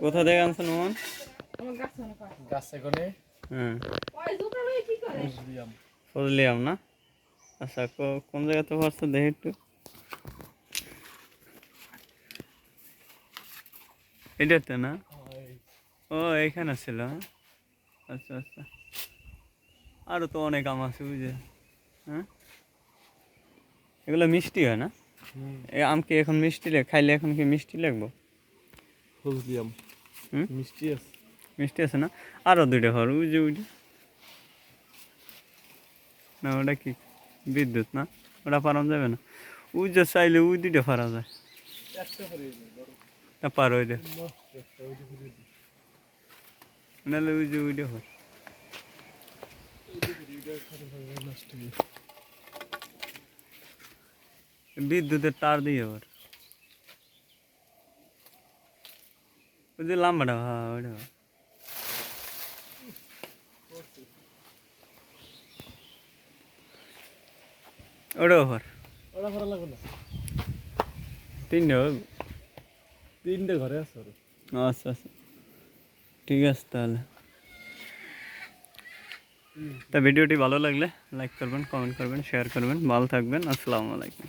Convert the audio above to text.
কোথা থেকে আনছেন মোহন গাছে কোনে হ্যাঁ। ফজলিয়াম না? আচ্ছা কোন জায়গাতে পারছ দেখি একটু। এটাতে না? ও এইখানে ছিল হ্যাঁ? আচ্ছা আচ্ছা। আরও তো অনেক আম আছে বুঝে হ্যাঁ? এগুলো মিষ্টি হয় না? এই আম কি এখন মিষ্টি খাইলে এখন কি মিষ্টি লাগবো? বুঝলিয়াম হুম? মিষ্টি আছে। মিষ্টি আছে না? আরও দুইটা ঘর ওই যে ওই না ওটা কি? বিদ্যুৎ না? ওটা পারানো যাবে না? ওই যে চাইলে ওই দুইটা পারা যায়। না পার ওই যে একটা ওই নাহলে ওই যে ওইটা হয়। বিদ্যুতের তার দিয়ে আবার। ওই যে লাম্বাটা হ্যাঁ ওইটা হয়। ওটাও আবার ওরা করা লাগবে না তিনটে হবে তিনটে ঘরে আছে ওর আচ্ছা আচ্ছা ঠিক আছে তাহলে তা ভিডিওটি ভালো লাগলে লাইক করবেন কমেন্ট করবেন শেয়ার করবেন ভালো থাকবেন আসসালামু আলাইকুম